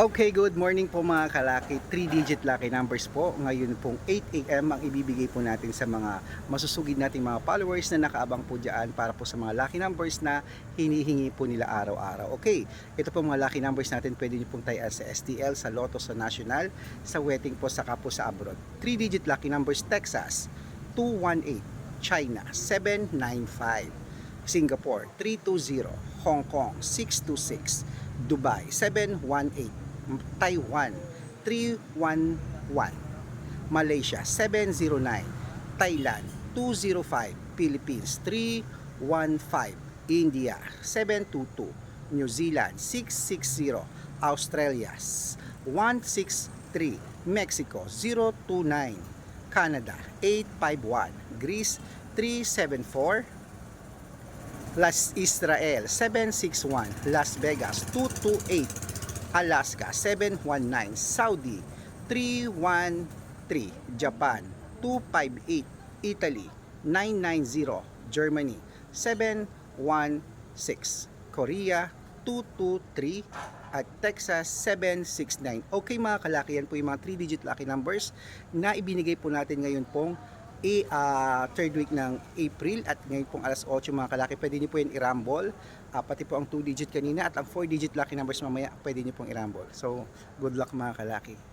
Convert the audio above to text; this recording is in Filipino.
Okay, good morning po mga kalaki. 3-digit lucky numbers po. Ngayon pong 8 a.m. ang ibibigay po natin sa mga masusugid nating mga followers na nakaabang po dyan para po sa mga lucky numbers na hinihingi po nila araw-araw. Okay, ito po mga lucky numbers natin. Pwede nyo pong tayaan sa STL, sa Lotto, sa National, sa Wedding po, saka po sa abroad. 3-digit lucky numbers, Texas, 218, China, 795, Singapore, 320, Hong Kong, 626, Dubai, 718, Taiwan 311 Malaysia 709 Thailand 205 Philippines 315 India 722 New Zealand 660 Australia 163 Mexico 029 Canada 851 Greece 374 Las Israel 761 Las Vegas 228 Alaska 719 Saudi 313 Japan 258 Italy 990 Germany 716 Korea 223 at Texas 769 Okay mga kalaki yan po yung mga 3 digit lucky numbers na ibinigay po natin ngayon pong i ah, third week ng April at ngayon pong alas 8 mga kalaki pwede niyo po yan i-rumble. Ah, pati po ang 2 digit kanina at ang 4 digit lucky numbers mamaya pwede niyo pong i-rumble. So good luck mga kalaki